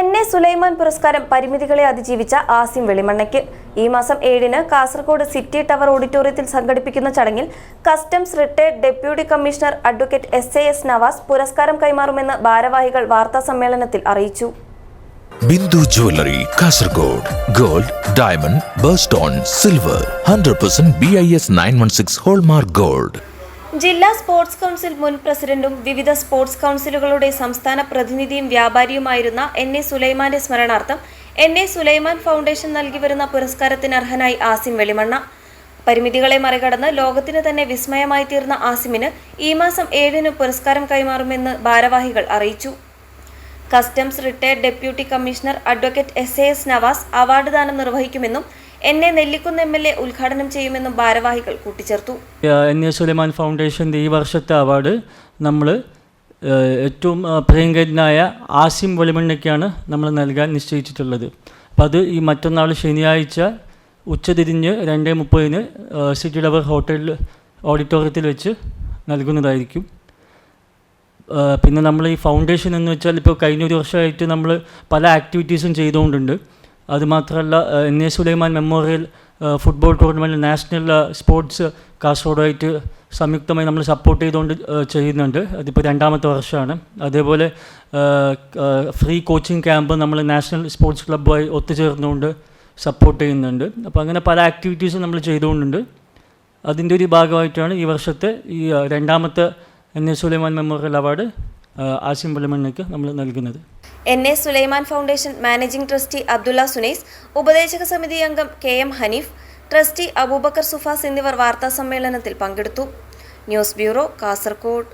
N Sulaiman പുരസ്കാരം പരിമിതികളെ അതിജീവിച്ച ആസിം വെളിമണ്ണയ്ക്ക്. ഈ മാസം ഏഴിന് കാസർഗോഡ് സിറ്റി ടവർ ഓഡിറ്റോറിയത്തിൽ സംഘടിപ്പിക്കുന്ന ചടങ്ങിൽ customs retired deputy commissioner advocate S A S Navas പുരസ്കാരം കൈമാറുമെന്ന് ഭാരവാഹികൾ വാർത്താ സമ്മേളനത്തിൽ അറിയിച്ചു. Bindu jewellery Kasaragod. Gold diamond birthstone silver. Hundred percent B I S nine one six hallmark gold. ജില്ലാ സ്പോർട്സ് കൗൺസിൽ മുൻ പ്രസിഡന്റും വിവിധ സ്പോർട്സ് കൗൺസിലുകളുടെ സംസ്ഥാന പ്രതിനിധിയും വ്യാപാരിയുമായിരുന്ന എൻ എ സുലൈമാന്റെ സ്മരണാർത്ഥം എൻ എ സുലൈമാൻ ഫൗണ്ടേഷൻ നൽകി വരുന്ന പുരസ്കാരത്തിന് അർഹനായി ആസിം വെളിമണ്ണ. പരിമിതികളെ മറികടന്ന് ലോകത്തിന് തന്നെ വിസ്മയമായി തീർന്ന ആസിമിന് ഈ മാസം ഏഴിന് പുരസ്കാരം കൈമാറുമെന്ന് ഭാരവാഹികൾ അറിയിച്ചു. Customs retired deputy commissioner advocate S A S Navas award ദാനം നിർവഹിക്കുമെന്നും N A Nellikunnu M L A ഉദ്ഘാടനം ചെയ്യുമെന്നും ഭാരവാഹികൾ കൂട്ടിച്ചേർത്തു. എൻ എ സുലൈമാൻ ഫൗണ്ടേഷന്റെ ഈ വർഷത്തെ അവാർഡ് നമ്മൾ ഏറ്റവും പ്രിയങ്കരനായ ആസിം വെളിമണ്ണയ്ക്കാണ് നമ്മൾ നൽകാൻ നിശ്ചയിച്ചിട്ടുള്ളത്. അപ്പം അത് ഈ മറ്റന്നാൾ ശനിയാഴ്ച ഉച്ചതിരിഞ്ഞ് രണ്ട് മുപ്പതിന് സിറ്റി ഡവർ ഹോട്ടലിൽ ഓഡിറ്റോറിയത്തിൽ വെച്ച് നൽകുന്നതായിരിക്കും. പിന്നെ നമ്മൾ ഈ ഫൗണ്ടേഷൻ എന്ന് വെച്ചാൽ ഇപ്പോൾ കഴിഞ്ഞ ഒരു വർഷമായിട്ട് നമ്മൾ പല ആക്ടിവിറ്റീസും ചെയ്തുകൊണ്ടുണ്ട്. അതുമാത്രമല്ല N A Sulaiman memorial football tournament national sports കാസർഗോഡായിട്ട് സംയുക്തമായി നമ്മൾ സപ്പോർട്ട് ചെയ്തുകൊണ്ട് ചെയ്യുന്നുണ്ട്. അതിപ്പോൾ രണ്ടാമത്തെ വർഷമാണ്. അതേപോലെ ഫ്രീ കോച്ചിങ് ക്യാമ്പ് നമ്മൾ നാഷണൽ സ്പോർട്സ് ക്ലബ്ബുമായി ഒത്തുചേർന്നുകൊണ്ട് സപ്പോർട്ട് ചെയ്യുന്നുണ്ട്. അപ്പോൾ അങ്ങനെ പല ആക്ടിവിറ്റീസും നമ്മൾ ചെയ്തുകൊണ്ടുണ്ട്. അതിന്റെ ഒരു ഭാഗമായിട്ടാണ് ഈ വർഷത്തെ ഈ രണ്ടാമത്തെ N A Sulaiman memorial award Asim പുലമണ്ണയ്ക്ക് നമ്മൾ നൽകുന്നത്. N A Sulaiman foundation managing trustee Abdulla Sunais ഉപദേശക സമിതി അംഗം K M Hanif trustee Abubakar Sufas എന്നിവർ വാർത്താ സമ്മേളനത്തിൽ പങ്കെടുത്തു. News bureau Kasaragod